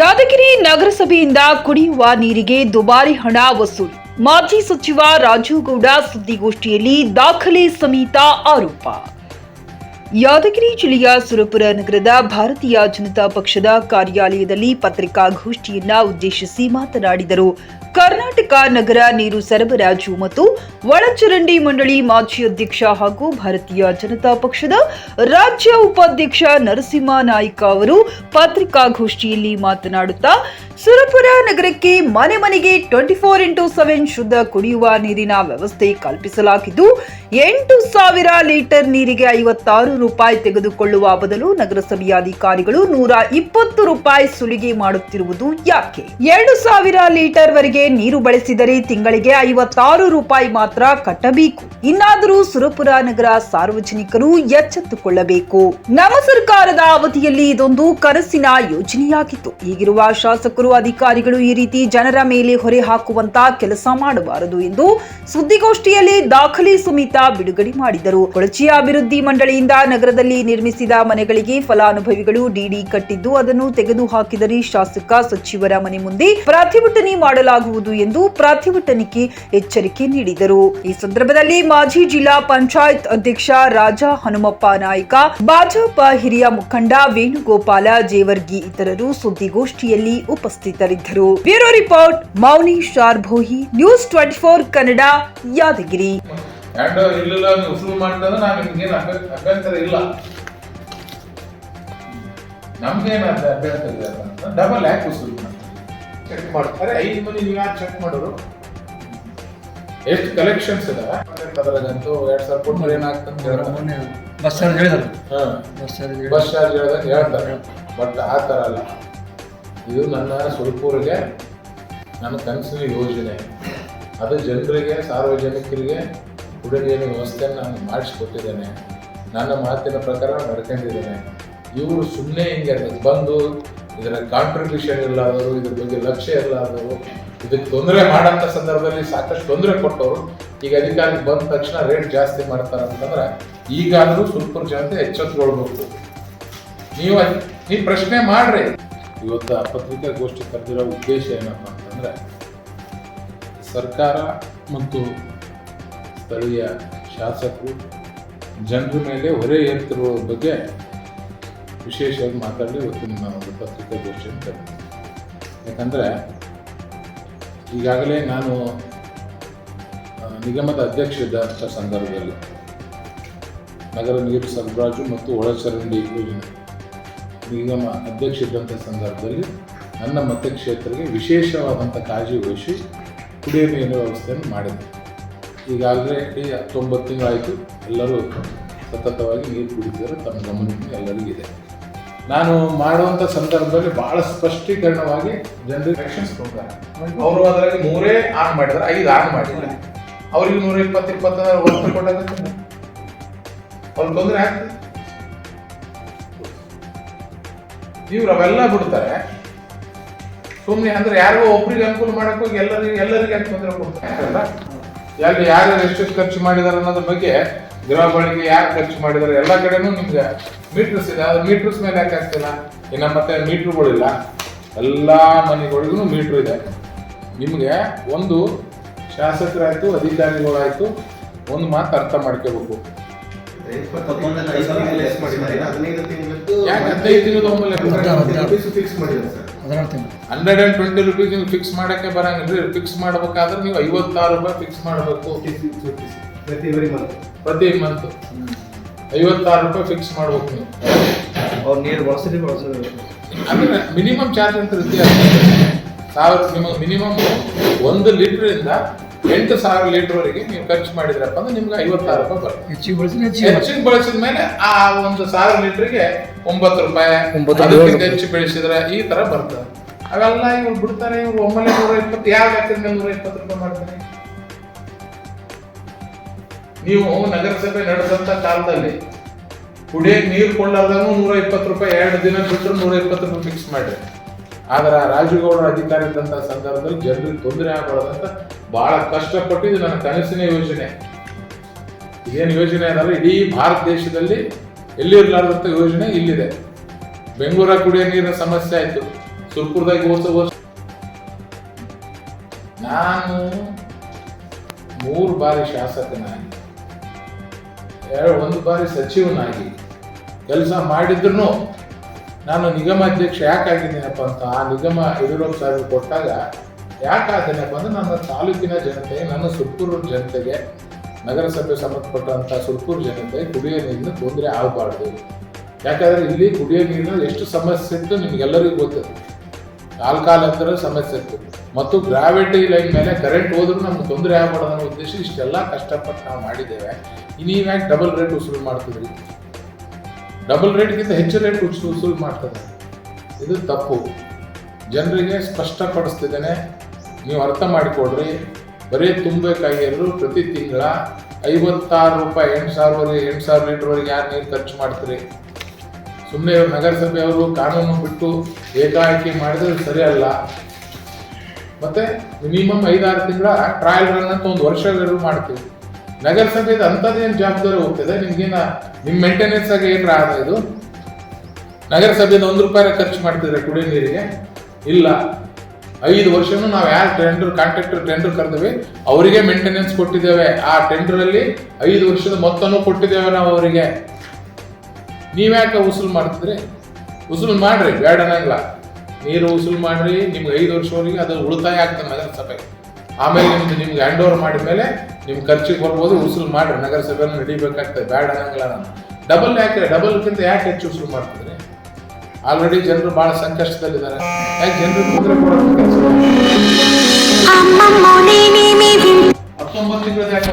ಯಾದಗಿರಿ ನಗರಸಭೆಯಿಂದ ಕುಡಿಯುವ ನೀರಿಗೆ ದುಬಾರಿ ಹಣ ವಸೂಲಿ. ಮಾಜಿ ಸಚಿವ ರಾಜೀವ್ ಗೌಡ ಸುದ್ದಿಗೋಷ್ಠಿಯಲ್ಲಿ ದಾಖಲೆ ಸಮೇತ ಆರೋಪ. ಯಾದಗಿರಿ ಜಿಲ್ಲೆಯ ಸುರಪುರ ನಗರದ ಭಾರತೀಯ ಜನತಾ ಪಕ್ಷದ ಕಾರ್ಯಾಲಯದಲ್ಲಿ ಪತ್ರಿಕಾಗೋಷ್ಠಿಯನ್ನ ಉದ್ದೇಶಿಸಿ ಮಾತನಾಡಿದರು. ಕರ್ನಾಟಕ ನಗರ ನೀರು ಸರಬರಾಜು ಮತ್ತು ಒಳಚರಂಡಿ ಮಂಡಳಿ ಮಾಜಿ ಅಧ್ಯಕ್ಷ ಹಾಗೂ ಭಾರತೀಯ ಜನತಾ ಪಕ್ಷದ ರಾಜ್ಯ ಉಪಾಧ್ಯಕ್ಷ ನರಸಿಂಹ ನಾಯ್ಕ ಅವರು ಪತ್ರಿಕಾಗೋಷ್ಠಿಯಲ್ಲಿ ಮಾತನಾಡುತ್ತಾ, ಸುರಪುರ ನಗರಕ್ಕೆ ಮನೆ ಮನೆಗೆ ಟ್ವೆಂಟಿ ಫೋರ್ ಇಂಟು ಸೆವೆನ್ ಶುದ್ಧ ಕುಡಿಯುವ ನೀರಿನ ವ್ಯವಸ್ಥೆ ಕಲ್ಪಿಸಲಾಗಿದ್ದು, ಎಂಟು ಸಾವಿರ ಲೀಟರ್ ನೀರಿಗೆ ಐವತ್ತಾರು ರೂಪಾಯಿ ತೆಗೆದುಕೊಳ್ಳುವ ಬದಲು ನಗರಸಭೆಯ ಅಧಿಕಾರಿಗಳು ನೂರ ಇಪ್ಪತ್ತು ರೂಪಾಯಿ ಸುಲಿಗೆ ಮಾಡುತ್ತಿರುವುದು ಯಾಕೆ? ಎರಡು ಸಾವಿರ ಲೀಟರ್ ವರೆಗೆ ನೀರು ಬಳಸಿದರೆ ತಿಂಗಳಿಗೆ ಐವತ್ತಾರು ರೂಪಾಯಿ ಮಾತ್ರ ಕಟ್ಟಬೇಕು. ಇನ್ನಾದರೂ ಸುರಪುರ ನಗರ ಸಾರ್ವಜನಿಕರು ಎಚ್ಚೆತ್ತುಕೊಳ್ಳಬೇಕು. ನಮ್ಮ ಸರ್ಕಾರದ ಅವಧಿಯಲ್ಲಿ ಇದೊಂದು ಕನಸಿನ ಯೋಜನೆಯಾಗಿತ್ತು. ಈಗಿರುವ ಶಾಸಕರು, ಅಧಿಕಾರಿಗಳು ಈ ರೀತಿ ಜನರ ಮೇಲೆ ಹೊರೆ ಹಾಕುವಂತ ಕೆಲಸ ಮಾಡಬಾರದು ಎಂದು ಸುದ್ದಿಗೋಷ್ಠಿಯಲ್ಲಿ ದಾಖಲೆ ಸುಮಿತ ಬಿಡುಗಡೆ ಮಾಡಿದರು. ಕೊಳಚಿ ಅಭಿವೃದ್ಧಿ ಮಂಡಳಿಯಿಂದ ನಗರದಲ್ಲಿ ನಿರ್ಮಿಸಿದ ಮನೆಗಳಿಗೆ ಫಲಾನುಭವಿಗಳು ಡಿಡಿ ಕಟ್ಟಿದ್ದು ಅದನ್ನು ತೆಗೆದು ಹಾಕಿದರೆ ಶಾಸಕ ಸಚಿವರ ಮನೆ ಮುಂದೆ ಪ್ರತಿಭಟನೆ ಮಾಡಲಾಗುವುದು ಎಂದು ಪ್ರತಿಭಟನೆಗೆ ಎಚ್ಚರಿಕೆ ನೀಡಿದರು. ಈ ಸಂದರ್ಭದಲ್ಲಿ ಮಾಜಿ ಜಿಲ್ಲಾ ಪಂಚಾಯತ್ ಅಧ್ಯಕ್ಷ ರಾಜ ಹನುಮಪ್ಪ ನಾಯ್ಕ, ಭಾಜಪ ಹಿರಿಯ ಮುಖಂಡ ವೇಣುಗೋಪಾಲ ಜೇವರ್ಗಿ ಇತರರು ಸುದ್ದಿಗೋಷ್ಠಿಯಲ್ಲಿ ಉಪಸ್ಥಿತರಿದ್ದರು. Bureau report, Mouni Sharbhohi, news twenty four Kannada, Yadgir. ಎರಡು ಇಲ್ಲ ನೀವು ಉಸುಲು ಮಾಡಿದ್ರೆ ನಾನು ನಿಮ್ಗೇನು ಅಭ್ಯಂತರ ಇಲ್ಲ. ನಮ್ಗೇನು ಅಭ್ಯ- ಅಭ್ಯಂತರ ಇಲ್ಲ ಡಬಲ್ ಯಾಕೆ ಉಸುಲು ಚೆಕ್ ಮಾಡ್ತಾರೆ. ಐದು ಮಂದಿ ನೀವು ಯಾರು ಚೆಕ್ ಮಾಡೋರು. ಎಷ್ಟು ಕಲೆಕ್ಷನ್ಸ್ ಇದಾವೆ ಅದರಾಗಂತೂ ಎರಡು ಸಾವಿರ ಕೊಟ್ಟರೆ ಏನಾಗ್ತದೆ ಮೊನ್ನೆ ಬಸ್ ಚಾರ್ಜ್ ಹೇಳಿದ್ರು. ಹಾ. ಬಸ್ ಚಾರ್ಜ್ ಬಸ್ ಚಾರ್ಜ್ ಹೇಳ್ದಾಗ ಹೇಳ್ತಾರೆ. ಬಟ್ ಆ ಥರ ಅಲ್ಲ. ಇದು ನನ್ನ ಸುರಪೂರಿಗೆ ನನ್ನ ಕನಸಿನ ಯೋಜನೆ. ಅದು ಜನರಿಗೆ ಸಾರ್ವಜನಿಕರಿಗೆ ಕುಡಿಯ ನೀರಿನ ವ್ಯವಸ್ಥೆಯನ್ನು ನಾನು ಮಾಡಿಸ್ಕೊಟ್ಟಿದ್ದೇನೆ. ನನ್ನ ಮಾತಿನ ಪ್ರಕಾರ ನಡ್ಕೊಂಡಿದ್ದೇನೆ. ಇವರು ಸುಮ್ಮನೆ ಹಿಂಗೆ ಬಂದು ಇದರ ಕಾಂಟ್ರಿಬ್ಯೂಷನ್ ಎಲ್ಲಾದರೂ ಇದ್ರ ಬಗ್ಗೆ ಲಕ್ಷ್ಯ ಎಲ್ಲಾದರೂ ಇದಕ್ಕೆ ತೊಂದರೆ ಮಾಡೋಂಥ ಸಂದರ್ಭದಲ್ಲಿ ಸಾಕಷ್ಟು ತೊಂದರೆ ಕೊಟ್ಟವರು, ಈಗ ಅಧಿಕಾರಿ ಬಂದ ತಕ್ಷಣ ರೇಟ್ ಜಾಸ್ತಿ ಮಾಡ್ತಾರೆ ಅಂತಂದ್ರೆ ಈಗಾದರೂ ಸುಲ್ಪುರ್ ಜನತೆ ಎಚ್ಚೆತ್ತುಕೊಳ್ಬೇಕು ನೀವು ನೀವು ಪ್ರಶ್ನೆ ಮಾಡ್ರಿ. ಇವತ್ತು ಆ ಪತ್ರಿಕಾಗೋಷ್ಠಿ ಕರೆದಿರೋ ಉದ್ದೇಶ ಏನಪ್ಪ ಅಂತಂದ್ರೆ ಸರ್ಕಾರ ಮತ್ತು ಸ್ಥಳೀಯ ಶಾಸಕರು, ಜನರ ಮೇಲೆ ಹೊರೆ ಏರ್ತಿರುವ ಬಗ್ಗೆ ವಿಶೇಷವಾಗಿ ಮಾತಾಡಲಿ. ಇವತ್ತು ನಿಮ್ಮ ಒಂದು ಪತ್ರಿಕಾಗೋಷ್ಠಿಯನ್ನು ಯಾಕಂದರೆ ಈಗಾಗಲೇ ನಾನು ನಿಗಮದ ಅಧ್ಯಕ್ಷ ಇದ್ದಂಥ ಸಂದರ್ಭದಲ್ಲಿ ನಗರ ನೀರು ಸರಬರಾಜು ಮತ್ತು ಒಳಚರಂಡಿ ಯೋಜನೆ ನಿಗಮ ಅಧ್ಯಕ್ಷ ಇದ್ದಂಥ ಸಂದರ್ಭದಲ್ಲಿ ನನ್ನ ಮತಕ್ಷೇತ್ರಕ್ಕೆ ವಿಶೇಷವಾದಂಥ ಕಾಳಜಿ ವಹಿಸಿ ಕುಡಿಯುವ ನೀರಿನ ವ್ಯವಸ್ಥೆಯನ್ನು ಮಾಡಿದೆ ಈಗಾಗಲೇ ಆಲ್ರೆಡಿ ಹತ್ತೊಂಬತ್ತು ತಿಂಗಳಾಯಿತು, ಎಲ್ಲರೂ ಸತತವಾಗಿ ನೀರು ಕುಡಿತಿದ್ದಾರೆ, ತಮ್ಮ ಗಮನಕ್ಕೆ ಎಲ್ಲರಿಗಿದೆ. ನಾನು ಮಾಡುವಂಥ ಸಂದರ್ಭದಲ್ಲಿ ಬಹಳ ಸ್ಪಷ್ಟೀಕರಣವಾಗಿ ಜನರಿಗೆ ಆಕ್ಷನ್ಸ್ ಕೊಡ್ತಾರೆ. ಅವರು ಅದರಲ್ಲಿ ಮೂರೇ ಆನ್ ಮಾಡಿದ್ರೆ ಐದು ಆನ್ ಮಾಡಿಲ್ಲ ಅವ್ರಿಗೆ ನೂರ ಇಪ್ಪತ್ತು ಇಪ್ಪತ್ತು ವರ್ಷ ಕೊಟ್ಟಾಗುತ್ತೆ ಅವ್ರಿಗೆ ತೊಂದರೆ ಆಗ್ತದೆ. ಇವ್ರು ಅವೆಲ್ಲ ಬಿಡ್ತಾರೆ. ಸುಮ್ಮನೆ ಅಂದ್ರೆ ಯಾರಿಗೋ ಒಬ್ರಿಗೆ ಅನುಕೂಲ ಮಾಡಕ್ಕೋಗಿ ಎಲ್ಲರಿಗೆ ಎಲ್ಲರಿಗೆ ಯಾಕೆ ತೊಂದರೆ ಕೊಡ್ತಾರೆ. ಎಲ್ಲಿ ಯಾರು ಎಷ್ಟೆಷ್ಟು ಖರ್ಚು ಮಾಡಿದಾರೆ ಅನ್ನೋದ್ರ ಬಗ್ಗೆ ಗೃಹ ಬಳಕೆ ಯಾರು ಖರ್ಚು ಮಾಡಿದಾರೆ ಎಲ್ಲ ಕಡೆನೂ ನಿಮ್ಗೆ ಮೀಟರ್ಸ್ ಇದೆ. ಅದು ಮೀಟರ್ಸ್ ಮೇಲೆ ಯಾಕೆ ಹಾಕ್ತಿಲ್ಲ ಇನ್ನು ಮತ್ತೆ ಮೀಟ್ರುಗಳಿಲ್ಲ ಎಲ್ಲ ಮನೆಗಳಿಗೂ ಮೀಟ್ರ್ ಇದೆ. ನಿಮಗೆ ಒಂದು ಶಾಸಕರಾಯ್ತು ಅಧಿಕಾರಿಗಳಾಯ್ತು ಒಂದು ಮಾತು ಅರ್ಥ ಮಾಡ್ಕೋಬೇಕು. ಮಾಡಿದ್ದಾರೆ. ಯಾಕೆ ಹದಿನೈದು ತಿಂಗಳು ಫಿಕ್ಸ್ ಮಾಡಿದ್ದಾರೆ? ಸರ್ ಹದಿನಾರು ತಿಂಗಳು ಹಂಡ್ರೆಡ್ ಆ್ಯಂಡ್ ಟ್ವೆಂಟಿ ರುಪೀಸ್ ನೀವು ಫಿಕ್ಸ್ ಮಾಡಕ್ಕೆ ಬರಂಗಿಲ್ಲ. ಫಿಕ್ಸ್ ಮಾಡ್ಬೇಕಾದ್ರೆ ನೀವು ಐವತ್ತಾರು ರೂಪಾಯಿ ಫಿಕ್ಸ್ ಮಾಡಬೇಕು. ಪ್ರತಿ ಎವ್ರಿ ಮಂತ್ ಪ್ರತಿ ಮಂತ್ ಐವತ್ತಾರು ರೂಪಾಯಿ ಫಿಕ್ಸ್ ಮಾಡ್ಬೇಕು ನೀವು. ಅವ್ರು ನೀರು ಬಳಸಿದ್ರೆ ಅಂದ್ರೆ ಮಿನಿಮಮ್ ಚಾರ್ಜ್ ಅಂತ ಇರ್ತೀಯ ಸಾವಿರ ನಿಮಗೆ ಮಿನಿಮಮ್ ಒಂದು ಲೀಟ್ರಿಂದ ಎಂಟು ಸಾವಿರ ಲೀಟರ್ ವರೆಗೆ ನೀವು ಖರ್ಚು ಮಾಡಿದ್ರಪ್ಪ ಅಂದ್ರೆ ನಿಮ್ಗೆ ಐವತ್ತಾರು ರೂಪಾಯಿ ಬರುತ್ತೆ. ಹೆಚ್ಚಿಗೆ ಬಳಸಿದ್ರೆ ಹೆಚ್ಚಿಗೆ ಹೆಚ್ಚಿನ ಬಳಸಿದ ಮೇಲೆ ಆ ಒಂದು ಸಾವಿರ ಲೀಟರ್ಗೆ ಒಂಬತ್ತು ರೂಪಾಯಿ ಒಂಬತ್ತು ಅದಕ್ಕಿಂತ ರೂಪಾಯಿ. ಹೆಚ್ಚು ಬೆಳೆಸಿದ್ರೆ ಈ ತರ ಬರ್ತದೆ. ಅವೆಲ್ಲ ಇವ್ರು ಬಿಡ್ತಾರೆ ಇವ್ರು ಒಮ್ಮೆಲೆ ನೂರ ಇಪ್ಪತ್ತು ಯಾವ ಹಾಕಿದ್ರೆ ಮೇಲೆ ನೂರ ಇಪ್ಪತ್ತು ರೂಪಾಯಿ ಮಾಡ್ತಾರೆ? ನೀವು ನಗರಸಭೆ ನಡೆದಂತ ಕಾಲದಲ್ಲಿ ಕುಡಿಯಕ್ಕೆ ನೀರು ಕೊಳ್ಳಾರ್ದನು ನೂರ ಇಪ್ಪತ್ತು ರೂಪಾಯಿ ಎರಡು ದಿನ ಬಿಟ್ಟರು ನೂರ ಇಪ್ಪತ್ತು ರೂಪಾಯಿ ಫಿಕ್ಸ್ ಮಾಡ್ರಿ ಆದ್ರೆ ಆ ಅಧಿಕಾರ ಇದ್ದಂತ ಸಂದರ್ಭದಲ್ಲಿ ಜನರಿಗೆ ತೊಂದರೆ ಆಗಬಾರ್ದಂತ ಬಹಳ ಕಷ್ಟಪಟ್ಟು ಇದು ನನ್ನ ಕನಸಿನ ಯೋಜನೆ. ಇದೇನು ಯೋಜನೆ ಏನಂದ್ರೆ ಇಡೀ ಭಾರತ ದೇಶದಲ್ಲಿ ಎಲ್ಲಿ ಇರಲಾರ್ದಂಥ ಯೋಜನೆ ಇಲ್ಲಿದೆ. ಬೆಂಗಳೂರ ಕುಡಿಯೋ ನೀರಿನ ಸಮಸ್ಯೆ ಆಯಿತು. ಸುರ್ಪುರದಾಗ ಹೋದ ವರ್ಷ ನಾನು ಮೂರು ಬಾರಿ ಶಾಸಕನಾಗಿ, ಎರಡು, ಒಂದು ಬಾರಿ ಸಚಿವನಾಗಿ ಕೆಲಸ ಮಾಡಿದ್ರು ನಾನು ನಿಗಮ ಅಧ್ಯಕ್ಷ ಯಾಕಾಗಿದ್ದೀನಪ್ಪ ಅಂತ ಆ ನಿಗಮ ಯಡಿಯೂರಪ್ಪ ಸಾಹೇಬ್ ಕೊಟ್ಟಾಗ ಯಾಕಾದೇನಪ್ಪ ಅಂದ್ರೆ ನನ್ನ ತಾಲೂಕಿನ ಜನತೆ, ನನ್ನ ಸುರ್ಪುರ ಜನತೆಗೆ ನಗರಸಭೆ ಸಂಬಂಧಪಟ್ಟಂಥ ಸುರ್ಪುರ ಜನತೆ ಕುಡಿಯೋ ನೀರಿನ ತೊಂದರೆ ಆಗಬಾರ್ದು. ಯಾಕಂದ್ರೆ ಇಲ್ಲಿ ಕುಡಿಯೋ ನೀರಿನ ಎಷ್ಟು ಸಮಸ್ಯೆ ಇತ್ತು ನಿಮ್ಗೆಲ್ಲರಿಗೂ ಗೊತ್ತಿದೆ ಕಾಲ ಕಾಲಾಂತರ ಸಮಸ್ಯೆ ಇತ್ತು. ಮತ್ತು ಗ್ರಾವಿಟಿ ಲೈನ್ ಮೇಲೆ ಕರೆಂಟ್ ಹೋದ್ರೂ ನಮ್ಗೆ ತೊಂದರೆ ಆಗಬಾರ್ದು ಅನ್ನೋ ಉದ್ದೇಶ ಇಷ್ಟೆಲ್ಲ ಕಷ್ಟಪಟ್ಟು ನಾವು ಮಾಡಿದ್ದೇವೆ. ನೀವು ಯಾಕೆ ಡಬಲ್ ರೇಟ್ ವಸೂಲು ಮಾಡ್ತಿದ್ರಿ. ಡಬಲ್ ರೇಟ್ಗಿಂತ ಹೆಚ್ಚು ರೇಟ್ ವಸೂಲು ಮಾಡ್ತದೆ. ಇದು ತಪ್ಪು. ಜನರಿಗೆ ಸ್ಪಷ್ಟಪಡಿಸ್ತಿದ್ದೇನೆ. ನೀವು ಅರ್ಥ ಮಾಡಿಕೊಡ್ರಿ ಬರೀ ತುಂಬಬೇಕಾಗಿ ಪ್ರತಿ ತಿಂಗಳ ಐವತ್ತಾರು ರೂಪಾಯಿ ಎಂಟು ಸಾವಿರವರೆಗೆ ಎಂಟು ಸಾವಿರ ಲೀಟ್ರ್ವರೆಗೆ ಯಾರು ನೀರು ಖರ್ಚು ಮಾಡ್ತೀರಿ? ಸುಮ್ಮನೆ ನಗರಸಭೆಯವರು ಕಾನೂನು ಬಿಟ್ಟು ಏಕಾಏಕಿ ಮಾಡಿದ್ರೆ ಸರಿಯಲ್ಲ. ಮತ್ತೆ ಮಿನಿಮಮ್ ಐದಾರು ತಿಂಗಳ ಟ್ರಯಲ್ ರನ್ ಅಂತ ಒಂದು ವರ್ಷಗಳು ಮಾಡ್ತೀವಿ. ನಗರಸಭೆದು ಅಂಥದ್ದೇನು ಜವಾಬ್ದಾರಿ ಹೋಗ್ತದೆ? ನಿಮ್ಗೇನ ನಿಮ್ಮ ಮೇಂಟೆನೆನ್ಸ್ ಆಗಿ ಏನ್ರ ಆದ ಇದು? ನಗರಸಭೆಯಿಂದ ಒಂದು ರೂಪಾಯಿ ಖರ್ಚು ಮಾಡ್ತಿದ್ರೆ ಕುಡಿಯೋ ನೀರಿಗೆ? ಇಲ್ಲ. ಐದು ವರ್ಷನೂ ನಾವು ಯಾರು ಟೆಂಡರ್ ಕಾಂಟ್ರಾಕ್ಟರ್ ಟೆಂಡರ್ ಕರೆದೀವಿ, ಅವರಿಗೆ ಮೇಂಟೆನೆನ್ಸ್ ಕೊಟ್ಟಿದ್ದೇವೆ. ಆ ಟೆಂಡರ್ ಅಲ್ಲಿ ಐದು ವರ್ಷದ ಮೊತ್ತನೂ ಕೊಟ್ಟಿದ್ದೇವೆ ನಾವು ಅವರಿಗೆ. ನೀವ್ಯಾಕೆ ಉಸುಲು ಮಾಡ್ತಿದ್ರಿ? ಉಸುಲು ಮಾಡ್ರಿ, ಬೇಡ ಅನ್ನಂಗಿಲ್ಲ ನೀರು ಉಸುಲು ಮಾಡ್ರಿ, ನಿಮ್ಗೆ ಐದು ವರ್ಷವರೆಗೆ ಅದು ಉಳಿತಾಯ ಆಗ್ತದೆ ನಗರಸಭೆ ಆಮೇಲೆ ನಿಮ್ದು ನಿಮ್ಗೆ ಹ್ಯಾಂಡ್ ಓವರ್ ಮಾಡಿದ ಮೇಲೆ ನಿಮ್ಮ ಖರ್ಚಿಗೆ ಬರ್ಬೋದು ಉಸಿರು ಮಾಡಿರಿ. ನಗರಸಭೆ ನಡಿಬೇಕಾಗ್ತದೆ. ಬೇಡ ಅನ್ನಂಗಿಲ್ಲ ನಾನು. ಡಬಲ್ ಯಾಕೆ ಡಬಲ್ಗಿಂತ ಯಾಕೆ ಹೆಚ್ಚು ಉಸಿರು ಮಾಡ್ತಿದ್ರೆ? ಆಲ್ರೆಡಿ ಜನರು ಬಹಳ ಸಂಕಷ್ಟದಲ್ಲಿದ್ದಾರೆ. ಯಾಕೆ ಜನರು ತೊಂದರೆ ಕೊಡೋದು ಹತ್ತೊಂಬತ್ತು ತಿಂಗಳದ ಯಾಕೆ